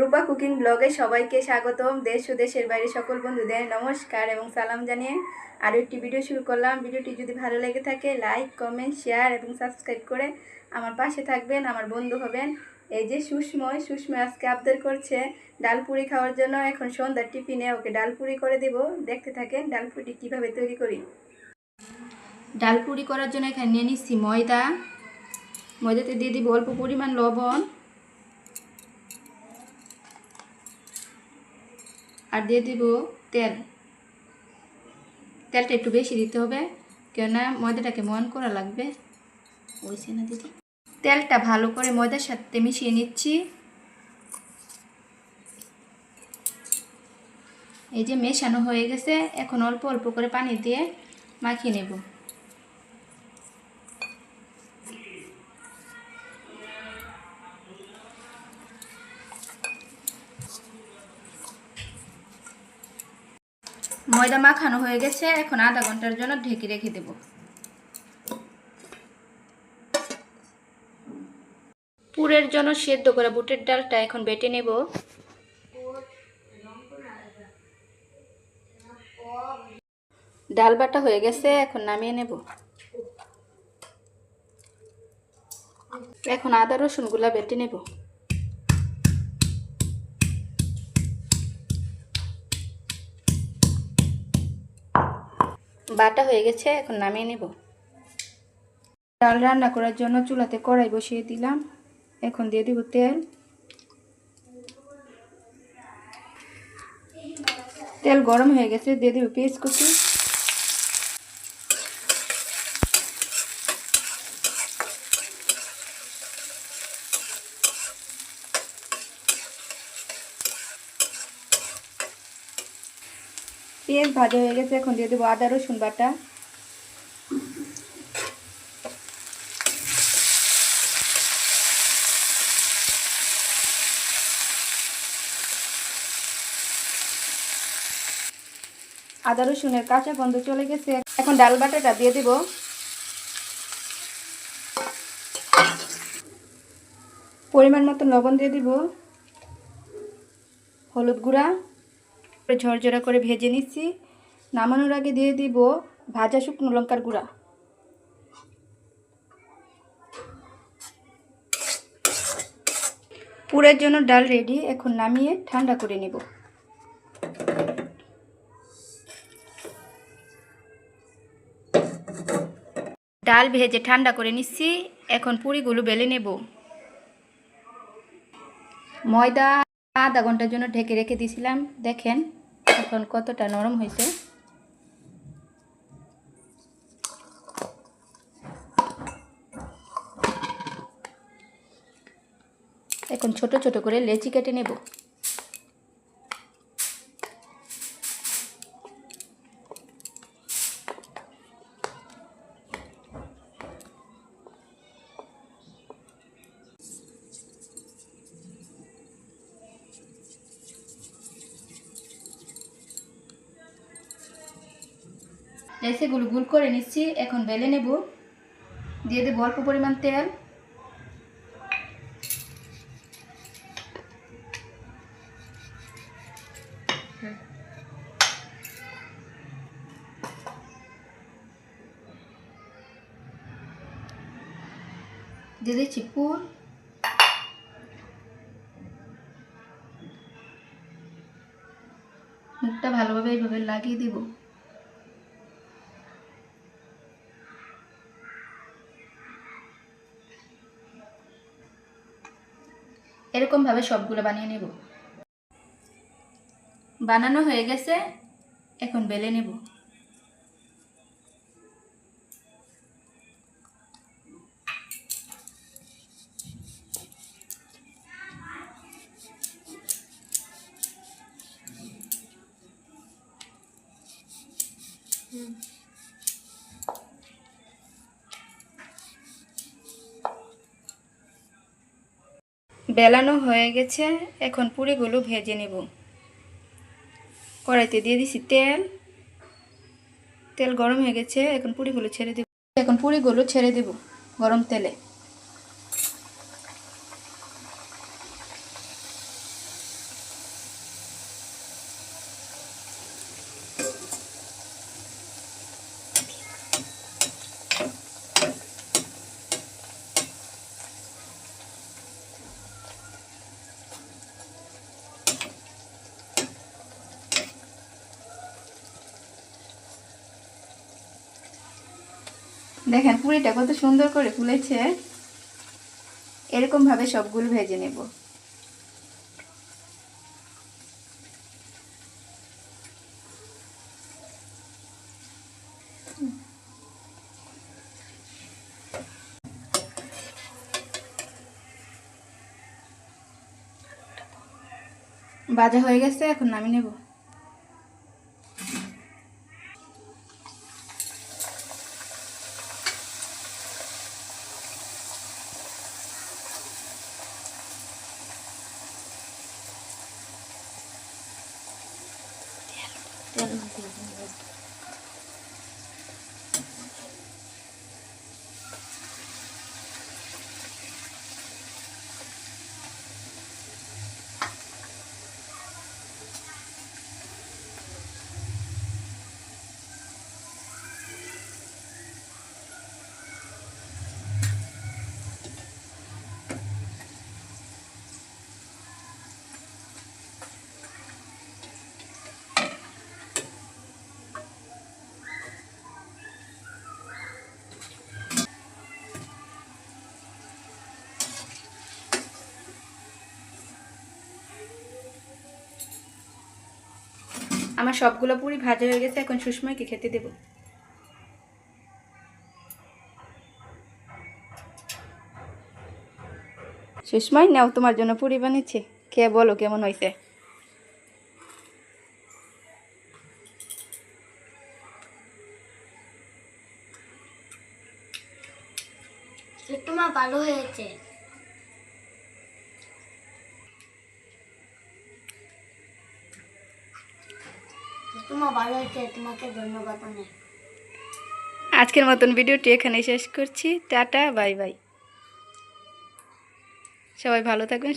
রূপা cooking ব্লগে সবাইকে স্বাগতম। দেশ ও দেশের বাইরে সকল বন্ধুদের নমস্কার এবং সালাম জানিয়ে আরও একটি ভিডিও শুরু করলাম। ভিডিওটি যদি ভালো লেগে থাকে লাইক কমেন্ট শেয়ার এবং সাবস্ক্রাইব করে আমার পাশে থাকবেন, আমার বন্ধু হবেন। এই যে সুষময় সুস্ময় আজকে আবদার করছে ডালপুরি খাওয়ার জন্য। এখন সন্ধ্যার টিফিনে ওকে ডালপুরি করে দেব। দেখতে থাকেন ডালপুরি কীভাবে তৈরি করি। ডালপুরি করার জন্য এখানে নিয়ে নিচ্ছি ময়দা। ময়দাতে দিয়ে দিব অল্প পরিমাণ লবণ। আর দিয়ে দিব তেল। তেলটা একটু বেশি দিতে হবে কেননা ময়দাটাকে মন করা লাগবে। ওইছে না দিদি? তেলটা ভালো করে ময়দার সাথে মিশিয়ে নিচ্ছি। এই যে মেশানো হয়ে গেছে এখন অল্প অল্প করে পানি দিয়ে মাখিয়ে নেব। ময়দা মাখানো হয়ে গেছে, এখন আধা ঘণ্টার জন্য ঢেকে রেখে দেব। পুরের জন্য সেদ্ধ করা বুটের ডালটা এখন বেটে নেব। ডাল বাটা হয়ে গেছে, এখন নামিয়ে নেব। এখন আদা রসুনগুলা বেটে নেব। বাটা হয়ে গেছে, এখন নামিয়ে নেব। ডাল রান্না করার জন্য চুলাতে কড়াই বসিয়ে দিলাম। এখন দিয়ে দিব তেল। তেল গরম হয়ে গেছে, দিয়ে দিব পেঁয়াজ কুচি পেঁয়াজ ভাজা হয়ে গেছে, এখন দিয়ে দেবো আদা, রসুন বাটা। আদা, রসুনের কাঁচা গন্ধ চলে গেছে। এখন ডাল বাটাটা দিয়ে দেব। পরিমাণ মতো লবণ দিয়ে দিব। হলুদ গুঁড়া। ঝরঝরা করে ভেজে নিচ্ছি। নামানোর আগে দিয়ে দিব ভাজা শুকনো লঙ্কার গুঁড়া। পুরের জন্য ডাল রেডি এখন নামিয়ে ঠান্ডা করে নেব। ডাল ভেজে ঠান্ডা করে নিচ্ছি, এখন পুরিগুলো বেলে নেব। ময়দা আধা ঘণ্টার জন্য ঢেকে রেখে দিয়েছিলাম, দেখেন। এখন কতটা নরম হয়েছে? এখন ছোট ছোট করে লেচি কেটে নেব। লেসেগুলো গুল করে নিচ্ছি। এখন বেলে নেব। দিয়ে দেবো অল্প পরিমাণ তেল। দিয়ে দিচ্ছি পুর। মুখটা ভালোভাবে এইভাবে লাগিয়ে দিব। এরকমভাবে সবগুলো বানিয়ে নেব। বানানো হয়ে গেছে এখন বেলে নেব। বেলানো হয়ে গেছে, এখন পুরিগুলো ভেজে নেব। কড়াইতে দিয়ে দিছি তেল। তেল গরম হয়ে গেছে, এখন পুরিগুলো ছেড়ে দেব। এখন পুরিগুলো ছেড়ে দেব গরম তেলে। দেখেন পুরিটা কত সুন্দর করে ফুলেছে। এরকম ভাবে সবগুলো ভেজে নেব। বাজা হয়ে গেছে, এখন নামিয়ে নেব। Yan ang tubig. আমার সবগুলো পুরি ভাজা হয়ে গেছে, এখন সুষময়কে খেতে দেব। সুষময় নাও তোমার জন্য পুরি বানিয়েছে। খেয়ে বলো কেমন হয়েছে? তোমার ভালো হয়েছে। তোমার তোমাকে ধন্যবাদ আজকের মতন ভিডিওটি এখানে শেষ করছি, টাটা, বাই বাই। সবাই ভালো থাকবেন